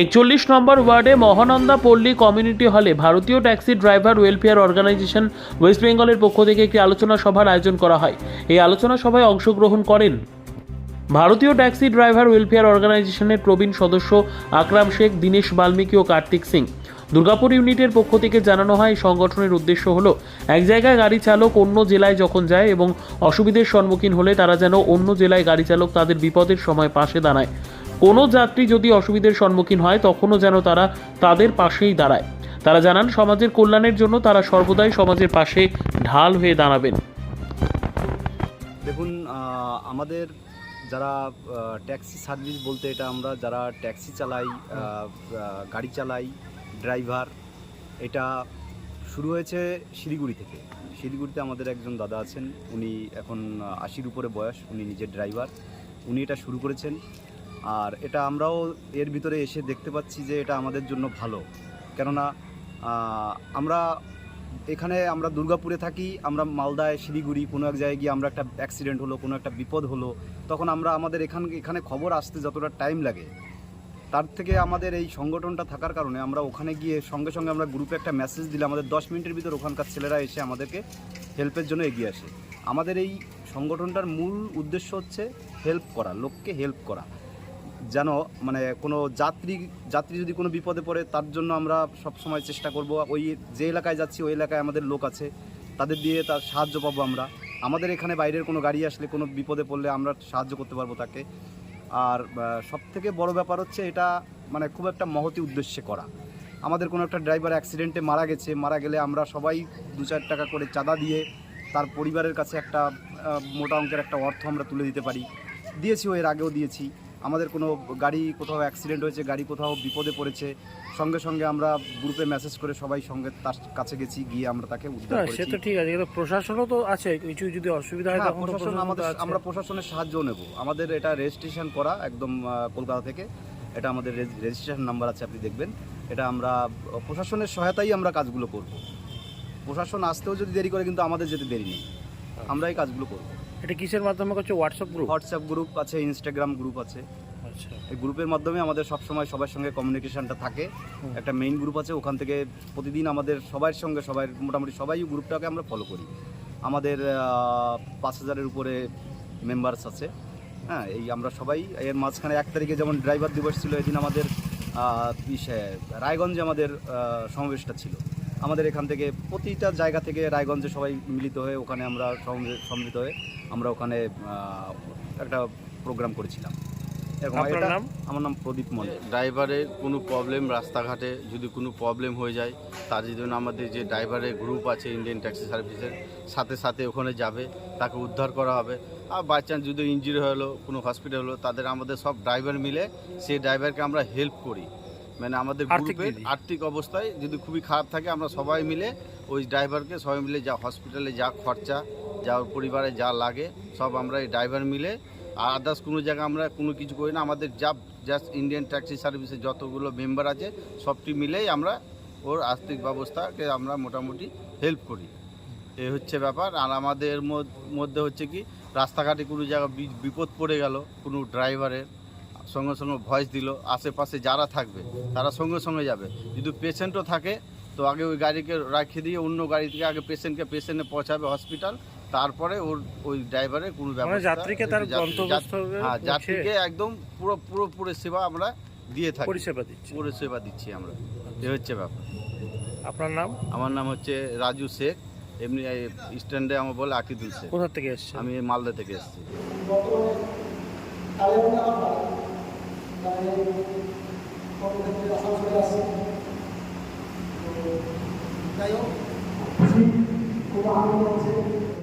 একচল্লিশ নম্বর ওয়ার্ডে মহানন্দা পল্লী কমিউনিটি হলে ভারতীয় taxi driver welfare organisation West বেঙ্গলের পক্ষ থেকে একটি আলোচনা সভার আয়োজন করা হয়। এই আলোচনা সভায় অংশগ্রহণ করেন ভারতীয় ট্যাক্সি ড্রাইভার ওয়েলফেয়ার অর্গানাইজেশনের প্রবীণ সদস্য আকরাম শেখ, দীনেশ বাল্মীকি ও কার্তিক সিং। দুর্গাপুর ইউনিটের পক্ষ থেকে জানানো হয় সংগঠনের উদ্দেশ্য হলো, এক জায়গায় গাড়ি চালক অন্য জেলায় যখন যায় এবং অসুবিধের সম্মুখীন হলে তারা যেন অন্য জেলায় গাড়ি চালক তাদের বিপদের সময় পাশে দাঁড়ায়। কোনো যাত্রী যদি অসুবিধার সম্মুখীন হয়, তখনও যেন তারা তাদের পাশেই দাঁড়ায়। তারা জানান, সমাজের কল্যাণের জন্য তারা সর্বদাই সমাজের পাশে ঢাল হয়ে দাঁড়াবেন। দেখুন আমাদের যারা ট্যাক্সি সার্ভিস বলতে এটা আমরা যারা ট্যাক্সি চালাই গাড়ি চালাই, ড্রাইভার, এটা শুরু হয়েছে শিলিগুড়ি থেকে। শিলিগুড়িতে আমাদের একজন দাদা আছেন, উনি এখন আশির উপরে বয়স, উনি নিজের ড্রাইভার। উনি এটা শুরু করেছেন। আর এটা আমরাও এর ভিতরে এসে দেখতে পাচ্ছি যে এটা আমাদের জন্য ভালো। কেননা আমরা এখানে আমরা দুর্গাপুরে থাকি, আমরা মালদায় শিলিগুড়ি কোনো এক জায়গায় গিয়ে আমরা একটা অ্যাক্সিডেন্ট হলো, কোনো একটা বিপদ হলো, তখন আমরা আমাদের এখান, এখানে খবর আসতে যতটা টাইম লাগে, তার থেকে আমাদের এই সংগঠনটা থাকার কারণে আমরা ওখানে গিয়ে সঙ্গে সঙ্গে আমরা গ্রুপে একটা মেসেজ দিলে আমাদের দশ মিনিটের ভিতর ওখানকার ছেলেরা এসে আমাদেরকে হেল্পের জন্য এগিয়ে আসে। আমাদের এই সংগঠনটার মূল উদ্দেশ্য হচ্ছে হেল্প করা, লোককে হেল্প করা। যেন মানে কোনো যাত্রী যাত্রী যদি কোনো বিপদে পড়ে, তার জন্য আমরা সব সময় চেষ্টা করব। ওই যে এলাকায় যাচ্ছি, ওই এলাকায় আমাদের লোক আছে। তাদের দিয়ে তার সাহায্য পাবো আমরা। আমাদের এখানে বাইরের কোনো গাড়ি আসলে কোনো বিপদে পড়লে আমরা সাহায্য করতে পারব তাকে। আর সব থেকে বড় ব্যাপার হচ্ছে এটা মানে খুব একটা মহতি উদ্দেশ্যে করা। আমাদের কোনো একটা ড্রাইভার অ্যাক্সিডেন্টে মারা গেছে, মারা গেলে আমরা সবাই দু চার টাকা করে চাঁদা দিয়ে তার পরিবারের কাছে একটা মোটা অঙ্কের একটা অর্থ আমরা তুলে দিতে পারি। দিয়েছিও এর আগেও দিয়েছি। আমাদের কোনো গাড়ি কোথাও অ্যাক্সিডেন্ট হয়েছে গাড়ি কোথাও বিপদে পড়েছে সঙ্গে সঙ্গে আমরা গ্রুপে মেসেজ করে সবাই সঙ্গে তার কাছে গেছি গিয়ে আমরা তাকে উদ্ধার হ্যাঁ, সে করেছি। তো ঠিক আছে কিন্তু প্রশাসনও তো আছে কিছু যদি অসুবিধা হয় হ্যাঁ, তখন প্রশাসন প্রশাসন আমাদের আমরা প্রশাসনের সাহায্য নেব। আমাদের এটা রেজিস্ট্রেশন করা একদম কলকাতা থেকে এটা আমাদের রেজিস্ট্রেশন নাম্বার আছে আপনি দেখবেন। এটা আমরা প্রশাসনের সহায়তাই আমরা কাজগুলো করব। প্রশাসন আসতেও যদি দেরি করে কিন্তু আমাদের যেতে দেরি নেই। আমরা এই কাজগুলো করব। এটা কিসের মাধ্যমে করছে? হোয়াটসঅ্যাপ গ্রুপ হোয়াটসঅ্যাপ গ্রুপ আছে ইনস্টাগ্রাম গ্রুপ আছে। আচ্ছা। এই গ্রুপের মাধ্যমে আমাদের সবসময় সবার সঙ্গে কমিউনিকেশনটা থাকে। একটা মেইন গ্রুপ আছে ওখান থেকে প্রতিদিন আমাদের সবার সঙ্গে সবাই মোটামুটি সবাই গ্রুপটাকে আমরা ফলো করি। আমাদের পাঁচ হাজারের উপরে মেম্বার্স আছে। হ্যাঁ এই আমরা সবাই এর মাঝখানে এক তারিখে যেমন ড্রাইভার দিবস ছিল এদিন আমাদের রায়গঞ্জে আমাদের সমাবেশটা ছিল। আমাদের এখান থেকে প্রতিটা জায়গা থেকে রায়গঞ্জে সবাই মিলিত হয়ে ওখানে আমরা সম্মিলিত হয়ে আমরা ওখানে একটা প্রোগ্রাম করেছিলাম। নাম? আমার নাম প্রদীপ মন্ডল ড্রাইভারের কোনো প্রবলেম রাস্তাঘাটে যদি কোনো প্রবলেম হয়ে যায় তার জন্য আমাদের যে ড্রাইভারের গ্রুপ আছে ইন্ডিয়ান ট্যাক্সি সার্ভিসের সাথে সাথে ওখানে যাবে তাকে উদ্ধার করা হবে। আর বাই চান্স যদি ইঞ্জুরি হলো কোনো হসপিটাল হলো তাদের আমাদের সব ড্রাইভার মিলে সেই ড্রাইভারকে আমরা হেল্প করি। মানে আমাদের আর্থিক গ্রুপের আর্থিক অবস্থায় যদি খুবই খারাপ থাকে আমরা সবাই মিলে ওই ড্রাইভারকে সবাই মিলে যা হসপিটালে যা খরচা যা ওর পরিবারে যা লাগে সব আমরা এই ড্রাইভার মিলে আর আদার্স কোনো জায়গায় আমরা কোনো কিছু করি না। আমাদের যা জাস্ট ইন্ডিয়ান ট্যাক্সি সার্ভিসের যতগুলো মেম্বার আছে সবটি মিলেই আমরা ওর আর্থিক ব্যবস্থাকে আমরা মোটামুটি হেল্প করি। এ হচ্ছে ব্যাপার। আর আমাদের মধ্য- হচ্ছে কি রাস্তাঘাটে কোনো জায়গায় বি- বিপদ পড়ে গেল কোনো ড্রাইভারের সঙ্গে সঙ্গে ভয়েস দিল আশেপাশে যারা থাকবে তারা সঙ্গে সঙ্গে যাবে। যদি পেশেন্টও থাকে তো আগে ওই গাড়িকে রাখিয়ে দিয়ে অন্য গাড়ি থেকে আগে পেশেন্টকে পেশেন্টে পৌঁছাবে হসপিটাল তারপরে ওর ওই ড্রাইভারের কোনো মানে ব্যবস্থা যাত্রীকে তার হ্যাঁ যাত্রীকে একদম পুরো পুরো পুরো সেবা আমরা দিয়ে থাকি। পরিষেবা দিচ্ছে। পরিষেবা দিচ্ছি আমরা। এ হচ্ছে ব্যাপার। আপনার নাম? আমার নাম হচ্ছে রাজু শেখ। এমনি স্ট্যান্ডে আমার বলে আকিদুল শেখ। কোথা থেকে এসছে আমি মালদা থেকে এসেছি। যাই হোক খুব আনন্দ হচ্ছে